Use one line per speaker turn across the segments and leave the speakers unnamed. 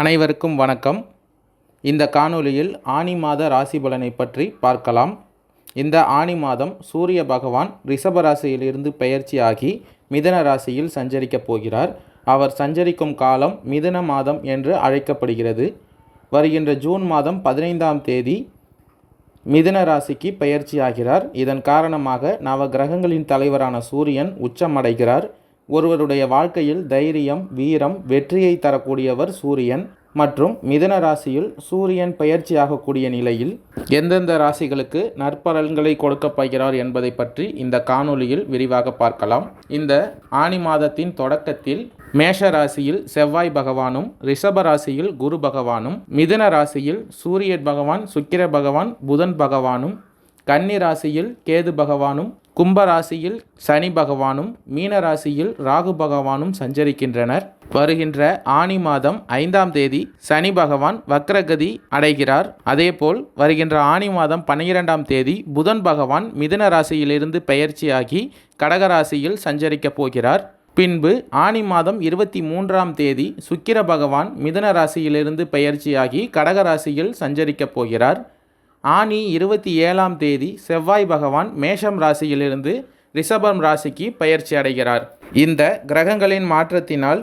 அனைவருக்கும் வணக்கம். இந்த காணொளியில் ஆனி மாத ராசி பலனை பற்றி பார்க்கலாம். இந்த ஆனி மாதம் சூரிய பகவான் ரிஷப ராசியிலிருந்து பெயர்ச்சியாகி மிதன ராசியில் சஞ்சரிக்கப் போகிறார். அவர் சஞ்சரிக்கும் காலம் மிதுன மாதம் என்று அழைக்கப்படுகிறது. வருகின்ற ஜூன் மாதம் பதினைந்தாம் தேதி மிதுன ராசிக்கு பெயர்ச்சியாகிறார் இதன் காரணமாக நவ கிரகங்களின் தலைவரான சூரியன் உச்சமடைகிறார். ஒருவருடைய வாழ்க்கையில் தைரியம் வீரம் வெற்றியை தரக்கூடியவர் சூரியன் மற்றும் மிதன ராசியில் சூரியன் பெயர்ச்சியாகக்கூடிய நிலையில் எந்தெந்த ராசிகளுக்கு நற்பலன்களை கொடுக்கப் போகிறார் என்பதை பற்றி இந்த காணொளியில் விரிவாக பார்க்கலாம். இந்த ஆனி மாதத்தின் தொடக்கத்தில் மேஷ ராசியில் செவ்வாய் பகவானும் ரிஷப ராசியில் குரு பகவானும் மிதன ராசியில் சூரியன் பகவான் சுக்கிர பகவான் புதன் பகவானும் கன்னி ராசியில் கேது பகவானும் கும்பராசியில் சனி பகவானும் மீன ராசியில் ராகு பகவானும் சஞ்சரிக்கின்றனர். வருகின்ற ஆனி மாதம் ஐந்தாம் தேதி சனி பகவான் வக்ரகதி அடைகிறார். அதேபோல் வருகின்ற ஆனி மாதம் பன்னிரெண்டாம் தேதி புதன் பகவான் மிதுன ராசியிலிருந்து பெயர்ச்சியாகி கடகராசியில் சஞ்சரிக்கப் போகிறார். பின்பு ஆனி மாதம் இருபத்தி மூன்றாம் தேதி சுக்கிர பகவான் மிதுன ராசியிலிருந்து பெயர்ச்சியாகி கடகராசியில் சஞ்சரிக்கப் போகிறார். ஆனி இருபத்தி ஏழாம் தேதி செவ்வாய் பகவான் மேஷம் ராசியிலிருந்து ரிஷபம் ராசிக்கு பயிற்சி அடைகிறார். இந்த கிரகங்களின் மாற்றத்தினால்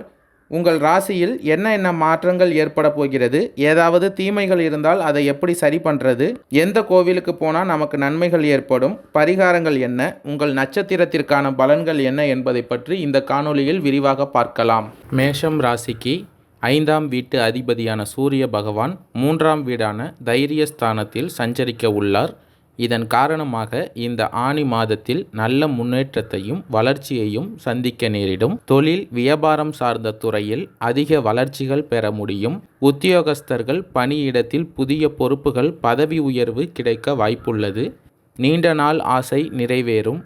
உங்கள் ராசியில் என்ன என்ன மாற்றங்கள் ஏற்பட போகிறது? ஏதாவது தீமைகள் இருந்தால் அதை எப்படி சரி பண்ணுறது எந்த கோவிலுக்கு போனால் நமக்கு நன்மைகள் ஏற்படும்? பரிகாரங்கள் என்ன? உங்கள் நட்சத்திரத்திற்கான பலன்கள் என்ன என்பதை பற்றி இந்த காணொளியில் விரிவாக பார்க்கலாம். மேஷம் ராசிக்கு ஐந்தாம் வீட்டு அதிபதியான சூரிய பகவான் மூன்றாம் வீடான தைரியஸ்தானத்தில் சஞ்சரிக்க உள்ளார். இதன் காரணமாக இந்த ஆணி மாதத்தில் நல்ல முன்னேற்றத்தையும் வளர்ச்சியையும் சந்திக்க நேரிடும். தொழில் வியாபாரம் சார்ந்த துறையில் அதிக வளர்ச்சிகள் பெற முடியும். உத்தியோகஸ்தர்கள் பணியிடத்தில் புதிய பொறுப்புகள் பதவி உயர்வு கிடைக்க வாய்ப்புள்ளது. நீண்ட நாள் ஆசை நிறைவேறும்.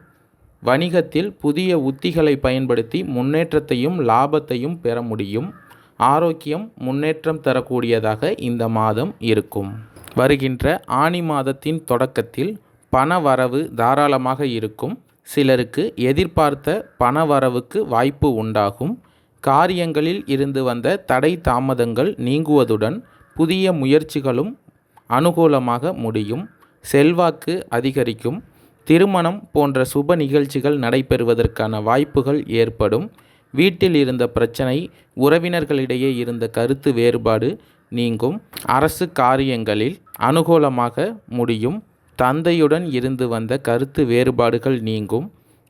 வணிகத்தில் புதிய உத்திகளை பயன்படுத்தி முன்னேற்றத்தையும் லாபத்தையும் பெற முடியும். ஆரோக்கியம் முன்னேற்றம் தரக்கூடியதாக இந்த மாதம் இருக்கும். வருகின்ற ஆணி மாதத்தின் தொடக்கத்தில் பண வரவு தாராளமாக இருக்கும். சிலருக்கு எதிர்பார்த்த பண வரவுக்கு வாய்ப்பு உண்டாகும். காரியங்களில் இருந்து வந்த தடை தாமதங்கள் நீங்குவதுடன் புதிய முயற்சிகளும் அனுகூலமாக முடியும். செல்வாக்கு அதிகரிக்கும். திருமணம் போன்ற சுப நிகழ்ச்சிகள் நடைபெறுவதற்கான வாய்ப்புகள் ஏற்படும். வீட்டில் இருந்த பிரச்சனை உறவினர்களிடையே இருந்த கருத்து வேறுபாடு நீங்கும். அரசு காரியங்களில் அனுகூலமாக முடியும். தந்தையுடன் இருந்து வந்த கருத்து வேறுபாடுகள் நீங்கும்.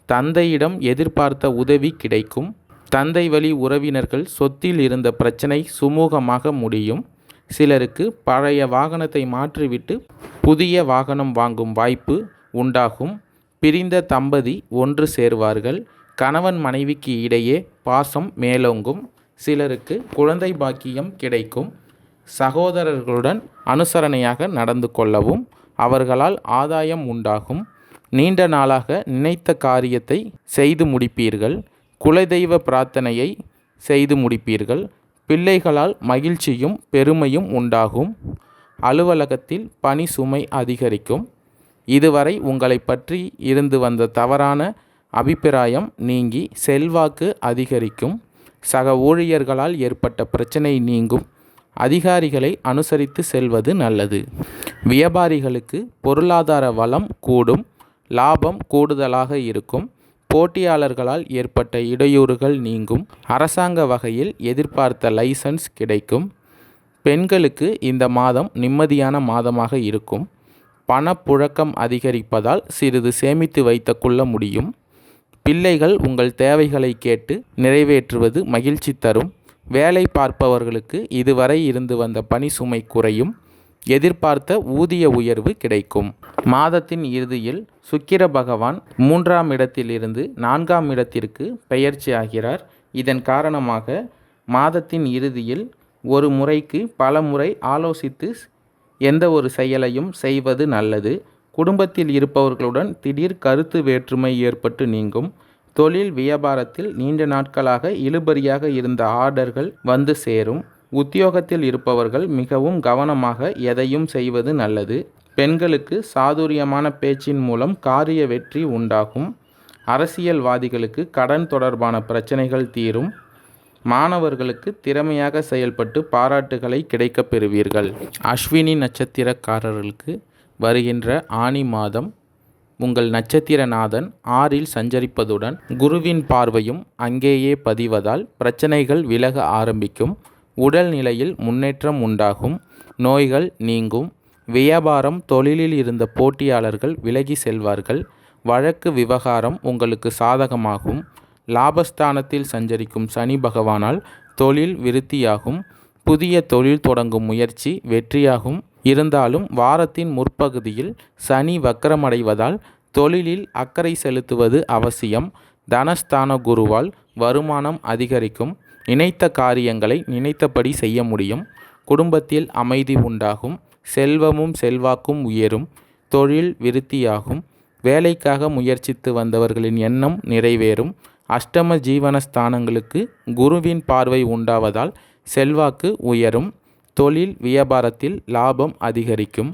தந்தையிடம் எதிர்பார்த்த உதவி கிடைக்கும். தந்தை வழி உறவினர்கள் சொத்தில் இருந்த பிரச்சனை சுமூகமாக முடியும். சிலருக்கு பழைய வாகனத்தை மாற்றிவிட்டு புதிய வாகனம் வாங்கும் வாய்ப்பு உண்டாகும். பிரிந்த தம்பதி ஒன்று சேர்வார்கள். கணவன் மனைவிக்கு இடையே பாசம் மேலோங்கும் சிலருக்கு குழந்தை பாக்கியம் கிடைக்கும். சகோதரர்களுடன் அனுசரணையாக நடந்து கொள்ளவும் அவர்களால் ஆதாயம் உண்டாகும். நீண்ட நாளாக நினைத்த காரியத்தை செய்து முடிப்பீர்கள். குலதெய்வ பிரார்த்தனையை செய்து முடிப்பீர்கள். பிள்ளைகளால் மகிழ்ச்சியும் பெருமையும் உண்டாகும். அலுவலகத்தில் பணி சுமை அதிகரிக்கும். இதுவரை உங்களை பற்றி இருந்து வந்த தவறான அபிப்பிராயம் நீங்கி செல்வாக்கு அதிகரிக்கும். சக ஊழியர்களால் ஏற்பட்ட பிரச்சனை நீங்கும். அதிகாரிகளை அனுசரித்து செல்வது நல்லது. வியாபாரிகளுக்கு பொருளாதார வளம் கூடும். லாபம் கூடுதலாக இருக்கும். போட்டியாளர்களால் ஏற்பட்ட இடையூறுகள் நீங்கும். அரசாங்க வகையில் எதிர்பார்த்த லைசன்ஸ் கிடைக்கும். பெண்களுக்கு இந்த மாதம் நிம்மதியான மாதமாக இருக்கும். பணப்புழக்கம் அதிகரிப்பதால் சிறிது சேமித்து வைத்து கொள்ள முடியும். பிள்ளைகள் உங்கள் தேவைகளை கேட்டு நிறைவேற்றுவது மகிழ்ச்சி தரும். வேலை பார்ப்பவர்களுக்கு இதுவரை இருந்து வந்த பணி சுமை குறையும். எதிர்பார்த்த ஊதிய உயர்வு கிடைக்கும். மாதத்தின் இறுதியில் சுக்கிர பகவான் மூன்றாம் இடத்திலிருந்து நான்காம் இடத்திற்கு பெயர்ச்சி ஆகிறார். இதன் காரணமாக மாதத்தின் இறுதியில் ஒரு முறைக்கு பல முறை ஆலோசித்து எந்த ஒரு செயலையும் செய்வது நல்லது. குடும்பத்தில் இருப்பவர்களுடன் திடீர் கருத்து வேற்றுமை ஏற்பட்டு நீங்கும். தொழில் வியாபாரத்தில் நீண்ட நாட்களாக இழுபறியாக இருந்த ஆர்டர்கள் வந்து சேரும். உத்தியோகத்தில் இருப்பவர்கள் மிகவும் கவனமாக எதையும் செய்வது நல்லது. பெண்களுக்கு சாதுரியமான பேச்சின் மூலம் காரிய வெற்றி உண்டாகும். அரசியல்வாதிகளுக்கு கடன் தொடர்பான பிரச்சனைகள் தீரும். மாணவர்களுக்கு திறமையாக செயல்பட்டு பாராட்டுகளை கிடைக்கப் பெறுவீர்கள். அஸ்வினி நட்சத்திரக்காரர்களுக்கு வருகின்ற ஆனி மாதம் உங்கள் நட்சத்திரநாதன் ஆறில் சஞ்சரிப்பதுடன் குருவின் பார்வையும் அங்கேயே பதிவதால் பிரச்சனைகள் விலக ஆரம்பிக்கும். உடல் நிலையில் முன்னேற்றம் உண்டாகும். நோய்கள் நீங்கும். வியாபாரம் தொழிலில் இருந்த போட்டியாளர்கள் விலகி செல்வார்கள். வழக்கு விவகாரம் உங்களுக்கு சாதகமாகும். லாபஸ்தானத்தில் சஞ்சரிக்கும் சனி பகவானால் தொழில் விருத்தியாகும். புதிய தொழில் தொடங்கும் முயற்சி வெற்றியாகும். இருந்தாலும் வாரத்தின் முற்பகுதியில் சனி வக்கரமடைவதால் தொழிலில் அக்கறை செலுத்துவது அவசியம். தனஸ்தான குருவால் வருமானம் அதிகரிக்கும். நினைத்த காரியங்களை நினைத்தபடி செய்ய முடியும். குடும்பத்தில் அமைதி உண்டாகும். செல்வமும் செல்வாக்கும் உயரும். தொழில் விருத்தியாகும். வேலைக்காக முயற்சித்து வந்தவர்களின் எண்ணம் நிறைவேறும். அஷ்டம ஜீவன ஸ்தானங்களுக்கு குருவின் பார்வை உண்டாவதால் செல்வாக்கு உயரும். தொழில் வியாபாரத்தில் லாபம் அதிகரிக்கும்.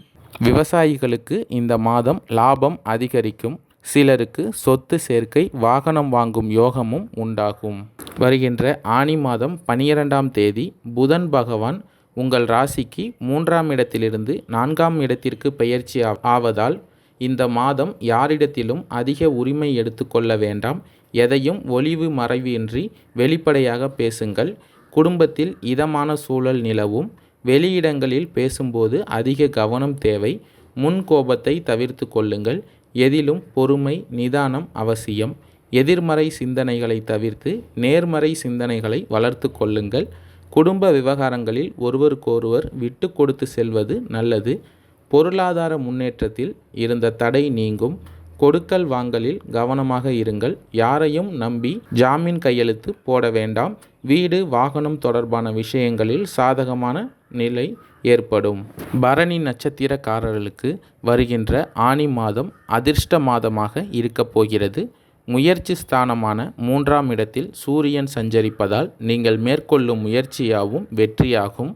விவசாயிகளுக்கு இந்த மாதம் லாபம் அதிகரிக்கும். சிலருக்கு சொத்து சேர்க்கை வாகனம் வாங்கும் யோகமும் உண்டாகும். வருகின்ற ஆனி மாதம் பனிரெண்டாம் தேதி புதன் பகவான் உங்கள் ராசிக்கு மூன்றாம் இடத்திலிருந்து நான்காம் இடத்திற்கு பெயர்ச்சி ஆவதால் இந்த மாதம் யாரிடத்திலும் அதிக உரிமை எடுத்துக்கொள்ள வேண்டாம். எதையும் ஒளிவு மறைவின்றி வெளிப்படையாக பேசுங்கள். குடும்பத்தில் இதமான சூழல் நிலவும். வெளியிடங்களில் பேசும்போது அதிக கவனம் தேவை. முன் கோபத்தை தவிர்த்து கொள்ளுங்கள். எதிலும் பொறுமை நிதானம் அவசியம். எதிர்மறை சிந்தனைகளை தவிர்த்து நேர்மறை சிந்தனைகளை வளர்த்து கொள்ளுங்கள். குடும்ப விவகாரங்களில் ஒருவருக்கொருவர் விட்டு கொடுத்து செல்வது நல்லது. பொருளாதார முன்னேற்றத்தில் இருந்த தடை நீங்கும். கொடுக்கல் வாங்கலில் கவனமாக இருங்கள். யாரையும் நம்பி ஜாமீன் கையெழுத்து போட வேண்டாம். வீடு வாகனம் தொடர்பான விஷயங்களில் சாதகமான நிலை ஏற்படும். பரணி நட்சத்திரக்காரர்களுக்கு வருகின்ற ஆனி மாதம் அதிர்ஷ்ட மாதமாக இருக்கப் போகிறது. முயற்சி ஸ்தானமான மூன்றாம் இடத்தில் சூரியன் சஞ்சரிப்பதால் நீங்கள் மேற்கொள்ளும் முயற்சியாகவும் வெற்றியாகும்.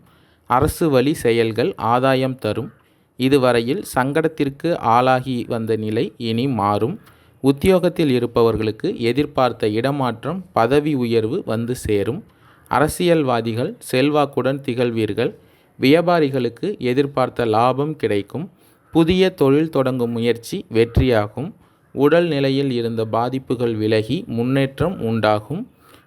அரசு வழி செயல்கள் ஆதாயம் தரும். இதுவரையில் சங்கடத்திற்கு ஆளாகி வந்த நிலை இனி மாறும். உத்தியோகத்தில் இருப்பவர்களுக்கு எதிர்பார்த்த இடமாற்றம் பதவி உயர்வு வந்து சேரும். அரசியல்வாதிகள் செல்வாக்குடன் திகழ்வீர்கள். வியாபாரிகளுக்கு எதிர்பார்த்த லாபம் கிடைக்கும். புதிய தொழில் தொடங்கும் முயற்சி வெற்றியாகும். உடல் நிலையில் இருந்த பாதிப்புகள் விலகி முன்னேற்றம் உண்டாகும்.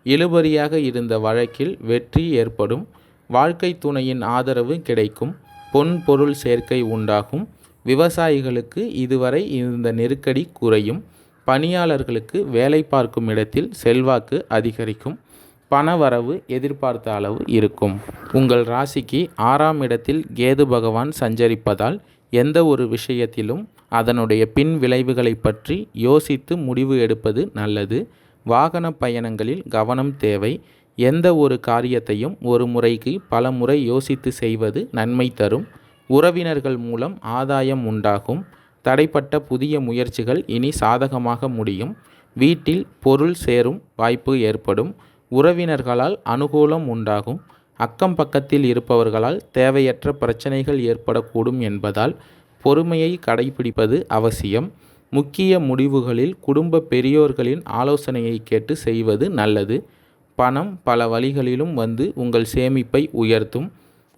இழுபறியாக இருந்த வழக்கில் வெற்றி ஏற்படும். வாழ்க்கை துணையின் ஆதரவு கிடைக்கும். பொன் பொருள் சேர்க்கை உண்டாகும். விவசாயிகளுக்கு இதுவரை இருந்த நெருக்கடி குறையும். பணியாளர்களுக்கு வேலை பார்க்கும் இடத்தில் செல்வாக்கு அதிகரிக்கும் பண வரவு எதிர்பார்த்த அளவு இருக்கும். உங்கள் ராசிக்கு ஆறாம் இடத்தில் கேது பகவான் சஞ்சரிப்பதால் எந்த ஒரு விஷயத்திலும் அதனுடைய பின் விளைவுகளை பற்றி யோசித்து முடிவு எடுப்பது நல்லது. வாகன பயணங்களில் கவனம் தேவை. எந்த ஒரு காரியத்தையும் ஒரு முறைக்கு பல முறை யோசித்து செய்வது நன்மை தரும். உறவினர்கள் மூலம் ஆதாயம் உண்டாகும். தடைப்பட்ட புதிய முயற்சிகள் இனி சாதகமாக முடியும். வீட்டில் பொருள் சேரும் வாய்ப்பு ஏற்படும். உறவினர்களால் அனுகூலம் உண்டாகும். அக்கம் பக்கத்தில் இருப்பவர்களால் தேவையற்ற பிரச்சனைகள் ஏற்படக்கூடும் என்பதால் பொறுமையை கடைபிடிப்பது அவசியம். முக்கிய முடிவுகளில் குடும்ப பெரியோர்களின் ஆலோசனையை கேட்டு செய்வது நல்லது. பணம் பல வழிகளிலும் வந்து உங்கள் சேமிப்பை உயர்த்தும்.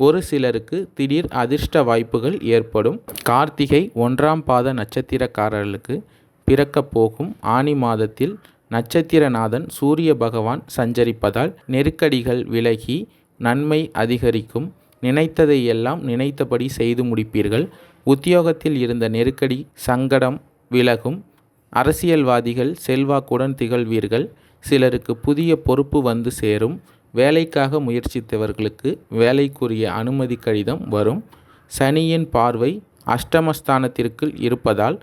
ஒரு சிலருக்கு திடீர் அதிர்ஷ்ட வாய்ப்புகள் ஏற்படும். கார்த்திகை ஒன்றாம் பாத நட்சத்திரக்காரர்களுக்கு பிறக்கப் போகும் ஆனி மாதத்தில் நட்சத்திரநாதன் சூரிய பகவான் சஞ்சரிப்பதால் நெருக்கடிகள் விலகி நன்மை அதிகரிக்கும். நினைத்ததை எல்லாம் நினைத்தபடி செய்து முடிப்பீர்கள். உத்தியோகத்தில் இருந்த நெருக்கடி சங்கடம் விலகும். அரசியல்வாதிகள் செல்வாக்குடன் திகழ்வீர்கள். சிலருக்கு புதிய பொறுப்பு வந்து சேரும். வேலைக்காக முயற்சித்தவர்களுக்கு வேலைக்குரிய அனுமதி கடிதம் வரும். சனியின் பார்வை அஷ்டமஸ்தானத்திற்கு இருப்பதால்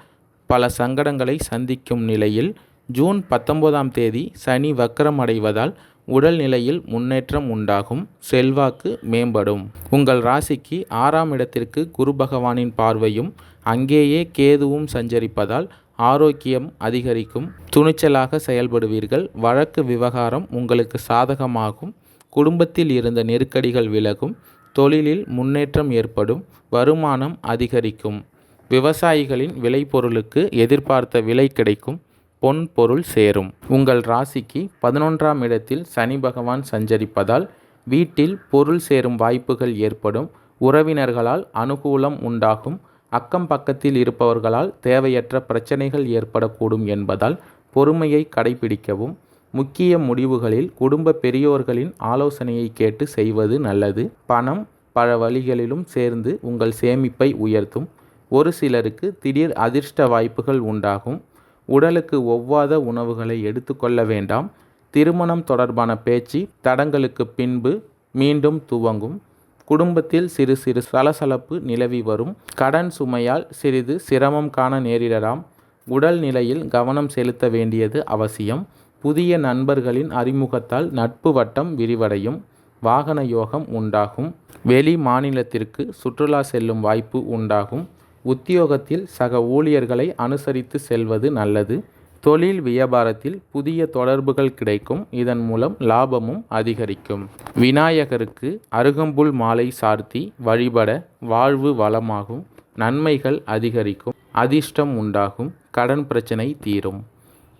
பல சங்கடங்களை சந்திக்கும் நிலையில் ஜூன் பத்தொன்பதாம் தேதி சனி வக்கரம் அடைவதால் உடல் நிலையில் முன்னேற்றம் உண்டாகும். செல்வாக்கு மேம்படும். உங்கள் ராசிக்கு ஆறாம் இடத்திற்கு குரு பகவானின் பார்வையும் அங்கேயே கேதுவும் சஞ்சரிப்பதால் ஆரோக்கியம் அதிகரிக்கும். துணிச்சலாக செயல்படுவீர்கள். வழக்கு விவகாரம் உங்களுக்கு சாதகமாகும். குடும்பத்தில் இருந்த நெருக்கடிகள் விலகும். தொழிலில் முன்னேற்றம் ஏற்படும். வருமானம் அதிகரிக்கும். விவசாயிகளின் விளைபொருளுக்கு எதிர்பார்த்த விலை கிடைக்கும். பொன் பொருள் சேரும். உங்கள் ராசிக்கு பதினொன்றாம் இடத்தில் சனி பகவான் சஞ்சரிப்பதால் வீட்டில் பொருள் சேரும் வாய்ப்புகள் ஏற்படும். உறவினர்களால் அனுகூலம் உண்டாகும். அக்கம் பக்கத்தில் இருப்பவர்களால் தேவையற்ற பிரச்சனைகள் ஏற்படக்கூடும் என்பதால் பொறுமையை கடைபிடிக்கவும் முக்கிய முடிவுகளில் குடும்ப பெரியோர்களின் ஆலோசனையை கேட்டு செய்வது நல்லது. பணம் பல வழிகளிலும் சேர்ந்து உங்கள் சேமிப்பை உயர்த்தும். ஒரு சிலருக்கு திடீர் அதிர்ஷ்ட வாய்ப்புகள் உண்டாகும். உடலுக்கு ஒவ்வாத உணவுகளை எடுத்துக்கொள்ள வேண்டாம். திருமணம் தொடர்பான பேச்சு தடங்களுக்கு பின்பு மீண்டும் துவங்கும். குடும்பத்தில் சிறு சிறு சலசலப்பு நிலவி வரும். கடன் சுமையால் சிறிது சிரமம் காண நேரிடலாம். உடல் நிலையில் கவனம் செலுத்த வேண்டியது அவசியம். புதிய நண்பர்களின் அறிமுகத்தால் நட்பு வட்டம் விரிவடையும். வாகன யோகம் உண்டாகும். வெளி மாநிலத்திற்கு சுற்றுலா செல்லும் வாய்ப்பு உண்டாகும். உத்தியோகத்தில் சக ஊழியர்களை அனுசரித்து செல்வது நல்லது. தொழில் வியாபாரத்தில் புதிய தொடர்புகள் கிடைக்கும். இதன் மூலம் லாபமும் அதிகரிக்கும். விநாயகருக்கு அருகம்புல் மாலை சார்த்தி வழிபட வாழ்வு வளமாகும். நன்மைகள் அதிகரிக்கும். அதிர்ஷ்டம் உண்டாகும். கடன் பிரச்சனை தீரும்.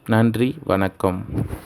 நன்றி. வணக்கம்.